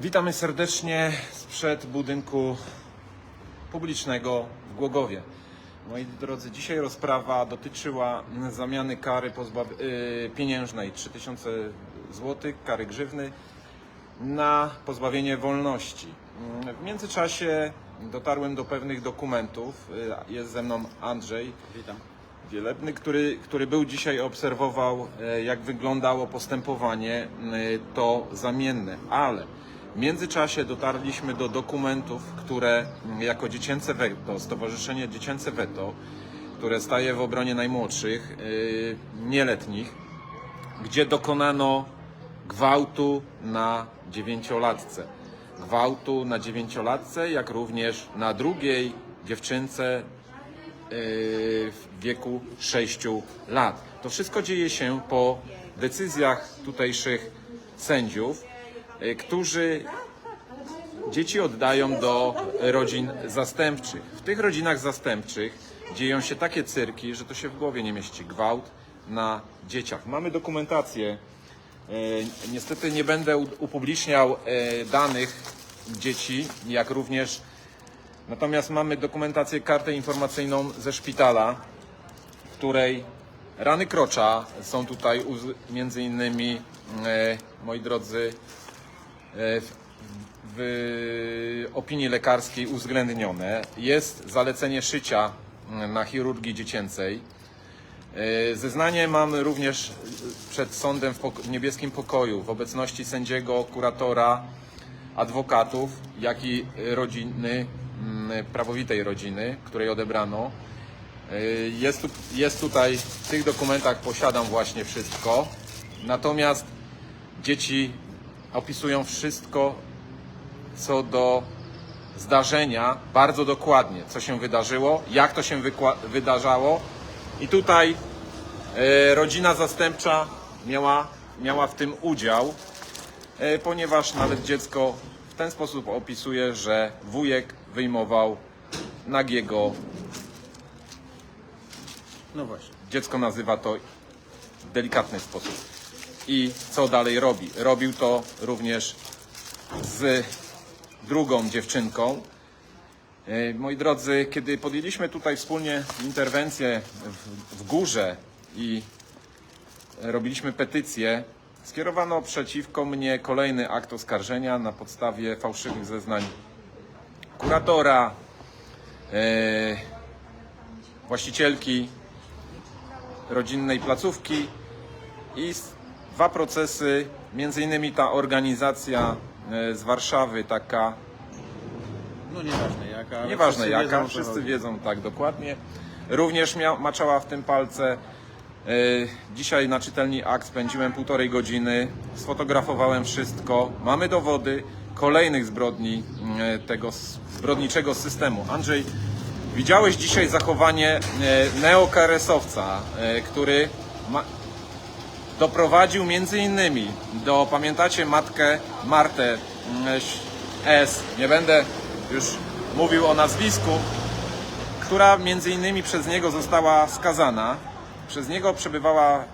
Witamy serdecznie sprzed budynku publicznego w Głogowie. Moi drodzy, dzisiaj rozprawa dotyczyła zamiany kary pozbaw- y, pieniężnej 3000 zł, kary grzywny na pozbawienie wolności. W międzyczasie dotarłem do pewnych dokumentów. Jest ze mną Andrzej Witam. Wielebny, który, który był dzisiaj, obserwował, e, jak wyglądało postępowanie e, to zamienne, ale w międzyczasie dotarliśmy do dokumentów, które jako Dziecięce Weto, Stowarzyszenie Dziecięce Weto, które staje w obronie najmłodszych, e, nieletnich, gdzie dokonano gwałtu na dziewięciolatce. Gwałtu na dziewięciolatce, jak również na drugiej dziewczynce w wieku 6 lat. To wszystko dzieje się po decyzjach tutejszych sędziów, którzy dzieci oddają do rodzin zastępczych. W tych rodzinach zastępczych dzieją się takie cyrki, że to się w głowie nie mieści. Gwałt na dzieciach. Mamy dokumentację. E, Niestety nie będę upubliczniał e, danych dzieci, jak również Natomiast mamy dokumentację, kartę informacyjną ze szpitala, w której rany krocza są tutaj między innymi, moi drodzy, w, w opinii lekarskiej uwzględnione. Jest zalecenie szycia mm, na chirurgii dziecięcej. E, Zeznanie mamy również przed sądem w, niebieskim pokoju w obecności sędziego, kuratora, adwokatów, jak i rodziny, mm, prawowitej rodziny, której odebrano. Jest, jest tutaj, w tych dokumentach posiadam właśnie wszystko. Natomiast dzieci opisują wszystko co do zdarzenia bardzo dokładnie, co się wydarzyło, jak to się wydarzało. I tutaj e, rodzina zastępcza miała, miała w tym udział, e, ponieważ nawet dziecko w ten sposób opisuje, że wujek wyjmował nagiego. No właśnie. Dziecko nazywa to w delikatny sposób. I co dalej robi? Robił to również z drugą dziewczynką. E, Moi drodzy, kiedy podjęliśmy tutaj wspólnie interwencję w, w górze i robiliśmy petycję, skierowano przeciwko mnie kolejny akt oskarżenia na podstawie fałszywych zeznań kuratora, e, właścicielki rodzinnej placówki i dwa procesy, między innymi ta organizacja e, z Warszawy, taka No nieważne jaka. Nieważne wszyscy jaka, wiedzą, wszyscy wiedzą tak dokładnie. Również mia, maczała w tym palce. E, Dzisiaj na czytelni akt spędziłem półtorej godziny, sfotografowałem wszystko. Mamy dowody kolejnych zbrodni e, tego zbrodniczego systemu. Andrzej, widziałeś dzisiaj zachowanie neokaresowca, który ma, doprowadził między innymi do, pamiętacie matkę Martę mm, S, nie będę już mówił o nazwisku, która między innymi przez niego została skazana, przez niego przebywała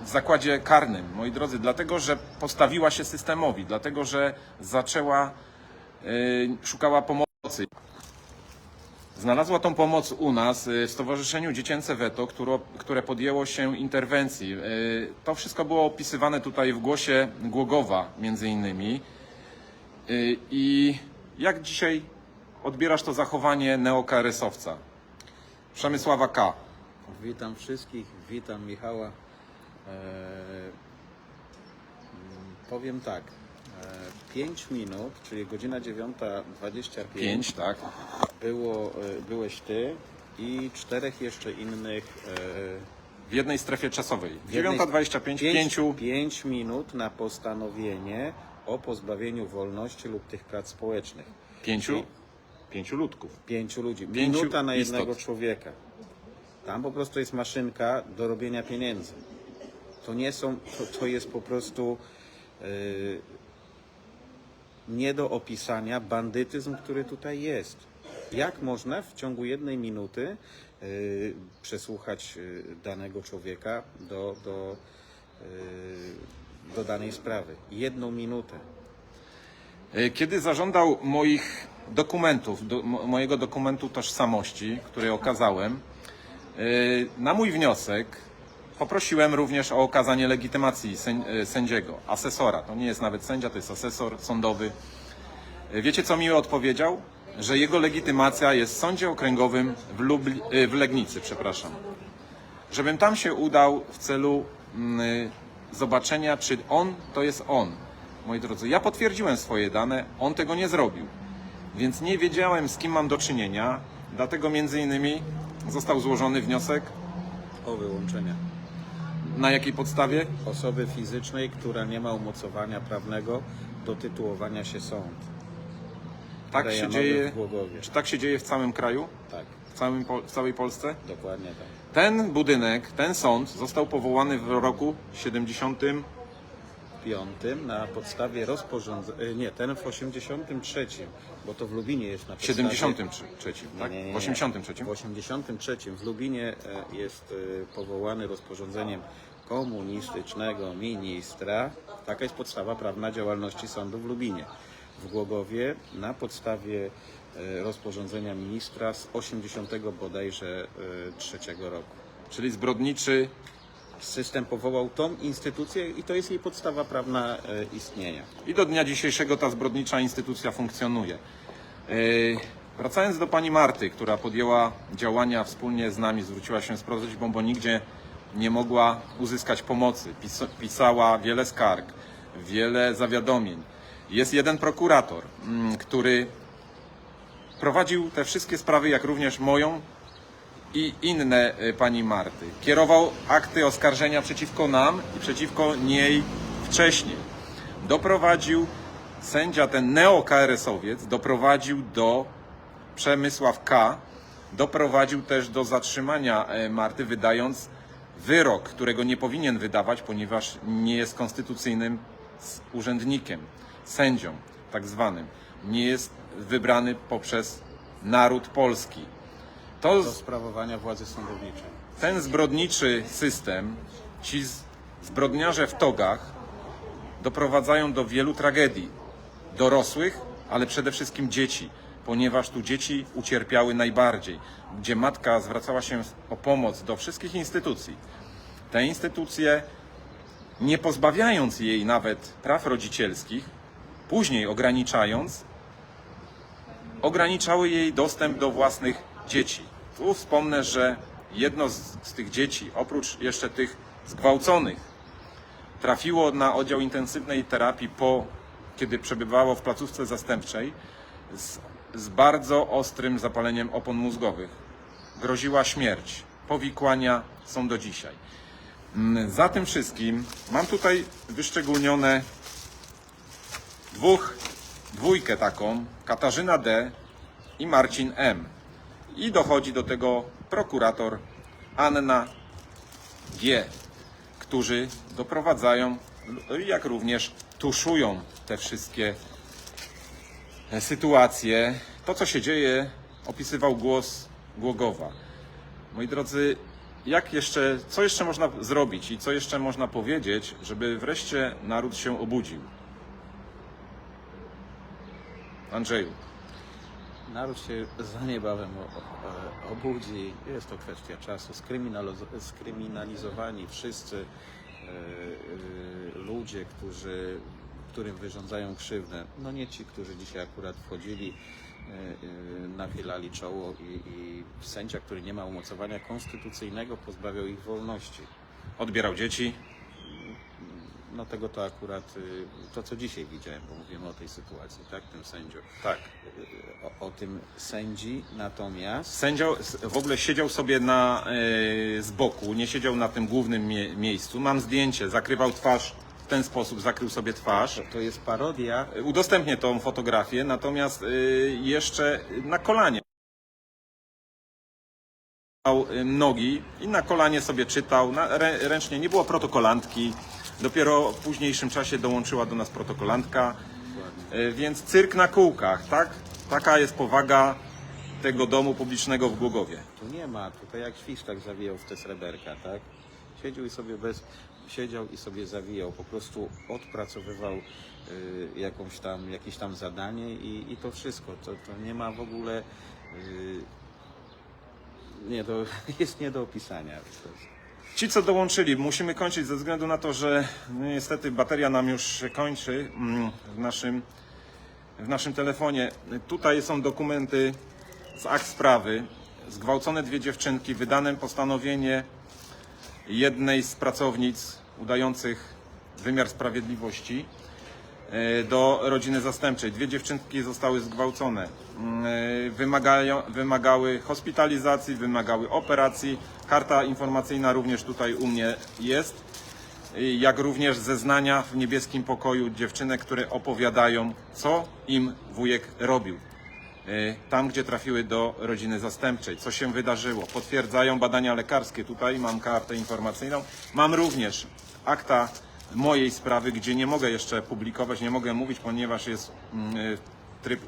w zakładzie karnym, moi drodzy, dlatego, że postawiła się systemowi, dlatego, że zaczęła, y, szukała pomocy. Znalazła tą pomoc u nas y, w Stowarzyszeniu Dziecięce Weto, które, podjęło się interwencji. Y, To wszystko było opisywane tutaj w głosie Głogowa między innymi. Y, I jak dzisiaj odbierasz to zachowanie neokaresowca? Przemysława K. Witam wszystkich, witam Michała. Eee, powiem tak. 5 minut, czyli godzina 9.25 5, tak? było, e, byłeś ty i czterech jeszcze innych. e, W jednej strefie czasowej. w jednej- 9.25, pięć- 5. pięć minut na postanowienie o pozbawieniu wolności lub tych prac społecznych. Pięciu? Pięciu ludków. Pięciu ludzi. Pięciu Minuta na istot. jednego człowieka. Tam po prostu jest maszynka do robienia pieniędzy. To nie są, to, to jest po prostu yy, nie do opisania bandytyzm, który tutaj jest. Jak można w ciągu jednej minuty yy, przesłuchać yy, danego człowieka do, do, yy, do danej sprawy? Jedną minutę. E, Kiedy zażądał moich dokumentów, do, mo- mojego dokumentu tożsamości, który okazałem, e, na mój wniosek poprosiłem również o okazanie legitymacji e, sędziego, asesora. To nie jest nawet sędzia, to jest asesor sądowy. E, Wiecie, co mi odpowiedział? Że jego legitymacja jest w sądzie okręgowym w, Lubli, e, w Legnicy, przepraszam. Żebym tam się udał w celu mm, zobaczenia, czy on to jest on. Moi drodzy, ja potwierdziłem swoje dane, on tego nie zrobił. Więc nie wiedziałem, z kim mam do czynienia, dlatego między innymi został złożony wniosek O wyłączenia. Na jakiej podstawie? Osoby fizycznej, która nie ma umocowania prawnego do tytułowania się sąd. Tak się dzieje. w Głogowie. Czy tak się dzieje w całym kraju? Tak, W, całym, Pol- w całej Polsce? dokładnie tak. Ten budynek, ten sąd został powołany w roku 70. Piątym na podstawie rozporządzenia, nie, ten w 83, bo to w Lubinie jest na podstawie... 73, tak? Nie, nie, nie, W nie. 83. W 83 w Lubinie e, jest e, powołany rozporządzeniem komunistycznego ministra. Taka jest podstawa prawna działalności sądu w Lubinie. W Głogowie na podstawie e, rozporządzenia ministra z 80 bodajże e, trzeciego roku. Czyli zbrodniczy System powołał tą instytucję i to jest jej podstawa prawna e, istnienia. I do dnia dzisiejszego ta zbrodnicza instytucja funkcjonuje. Wracając do pani Marty, która podjęła działania wspólnie z nami, zwróciła się z prośbą, bo nigdzie nie mogła uzyskać pomocy. Pis- pisała wiele skarg, wiele zawiadomień. Jest jeden prokurator, mm, który prowadził te wszystkie sprawy, jak również moją i inne y, pani Marty. Kierował akty oskarżenia przeciwko nam i przeciwko niej wcześniej. Doprowadził, sędzia ten neo-KRS-owiec doprowadził do Przemysław K. Doprowadził też do zatrzymania e, Marty, wydając wyrok, którego nie powinien wydawać, ponieważ nie jest konstytucyjnym urzędnikiem, sędzią tak zwanym. Nie jest wybrany poprzez naród polski. To Do sprawowania władzy sądowniczej. ten zbrodniczy system, ci zbrodniarze w togach doprowadzają do wielu tragedii. Dorosłych, ale przede wszystkim dzieci, ponieważ tu dzieci ucierpiały najbardziej, gdzie matka zwracała się o pomoc do wszystkich instytucji. Te instytucje, nie pozbawiając jej nawet praw rodzicielskich, później ograniczając, ograniczały jej dostęp do własnych dzieci. Tu wspomnę, że jedno z, z tych dzieci, oprócz jeszcze tych zgwałconych, trafiło na oddział intensywnej terapii po, kiedy przebywało w placówce zastępczej z, z bardzo ostrym zapaleniem opon mózgowych. Groziła śmierć. Powikłania są do dzisiaj. Mm, Za tym wszystkim mam tutaj wyszczególnione dwóch, dwójkę taką, Katarzyna D. i Marcin M. I dochodzi do tego prokurator Anna G., którzy doprowadzają, jak również tuszują te wszystkie sytuacje. To, co się dzieje, opisywał głos Głogowa. Moi drodzy, jak jeszcze, co jeszcze można zrobić i co jeszcze można powiedzieć, żeby wreszcie naród się obudził? Andrzeju. Naród się za niebawem obudzi. Jest to kwestia czasu. Skryminalizo- skryminalizowani wszyscy e, e, ludzie, którzy, którym wyrządzają krzywdę. No nie ci, którzy dzisiaj akurat wchodzili, e, e, nachylali czoło i, i sędzia, który nie ma umocowania konstytucyjnego, pozbawiał ich wolności. Odbierał dzieci. No tego to akurat, y, to co dzisiaj widziałem, bo mówimy o tej sytuacji, tak, tym sędziu. Tak. O, o tym sędzi, natomiast Sędzia w ogóle siedział sobie na, e, z boku, nie siedział na tym głównym mie- miejscu. Mam zdjęcie, zakrywał twarz ten sposób, zakrył sobie twarz. to, jest parodia Udostępnię tą fotografię, natomiast e, jeszcze na kolanie. Miał, e, Nogi i na kolanie sobie czytał, na, rę, ręcznie, nie było protokolantki. Dopiero w późniejszym czasie dołączyła do nas protokolantka. Więc cyrk na kółkach, tak? Taka jest powaga tego domu publicznego w Głogowie. Tu nie ma, tutaj jak świstak zawijał w te sreberka, tak? Siedział i sobie bez, siedział i sobie zawijał, po prostu odpracowywał y, jakąś tam, jakieś tam zadanie i, i to wszystko. To, to nie ma w ogóle. y, nie, to jest nie do opisania. Ci, co dołączyli, musimy kończyć ze względu na to, że no, niestety bateria nam już się kończy mm, w naszym, w naszym telefonie. Tutaj są dokumenty z akt sprawy. Zgwałcone dwie dziewczynki, wydane postanowienie jednej z pracownic udających wymiar sprawiedliwości e, do rodziny zastępczej. Dwie dziewczynki zostały zgwałcone. Mm, e, Wymagają, wymagały hospitalizacji, wymagały operacji. Karta informacyjna również tutaj u mnie jest. Jak również zeznania w niebieskim pokoju dziewczynek, które opowiadają, co im wujek robił. E, Tam, gdzie trafiły do rodziny zastępczej, co się wydarzyło. Potwierdzają badania lekarskie. Tutaj mam kartę informacyjną. Mam również akta mojej sprawy, gdzie nie mogę jeszcze publikować, nie mogę mówić, ponieważ jest mm, e, tryb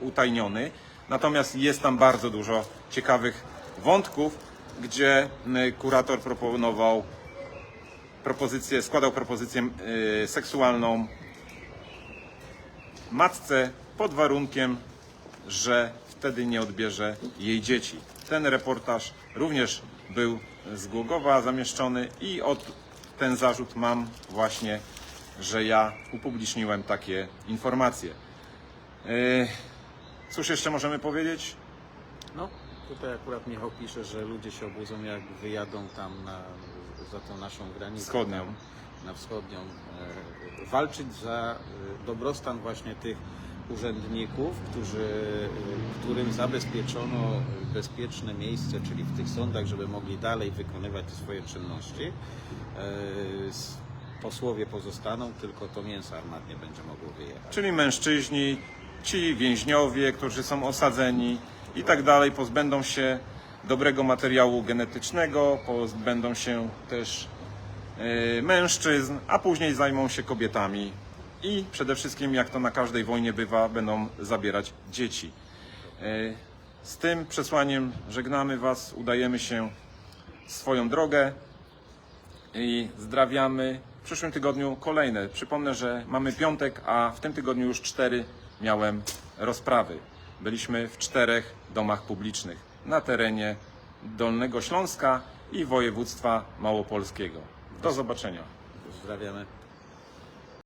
utajniony. Natomiast jest tam bardzo dużo ciekawych wątków, gdzie mm, kurator proponował propozycję, składał propozycję seksualną matce pod warunkiem, że wtedy nie odbierze jej dzieci. Ten reportaż również był z Głogowa zamieszczony i od ten zarzut mam właśnie, że ja upubliczniłem takie informacje. Yy, Cóż jeszcze możemy powiedzieć? No, tutaj akurat Michał pisze, że ludzie się obudzą, jak wyjadą tam na, za tą naszą granicę. Wschodnią. Tam, na wschodnią. E, walczyć za e, dobrostan właśnie tych urzędników, którzy, e, którym zabezpieczono bezpieczne miejsce, czyli w tych sądach, żeby mogli dalej wykonywać swoje czynności. E, posłowie pozostaną, tylko to mięso armatnie będzie mogło wyjechać. Czyli mężczyźni, ci więźniowie, którzy są osadzeni i tak dalej, pozbędą się dobrego materiału genetycznego, pozbędą się też e, mężczyzn, a później zajmą się kobietami i przede wszystkim, jak to na każdej wojnie bywa, będą zabierać dzieci. E, Z tym przesłaniem żegnamy Was, udajemy się swoją drogę i zdrawiamy. W przyszłym tygodniu kolejne. Przypomnę, że mamy piątek, a w tym tygodniu już cztery miałem rozprawy. Byliśmy w czterech domach publicznych na terenie Dolnego Śląska i województwa małopolskiego. Do zobaczenia. Pozdrawiamy.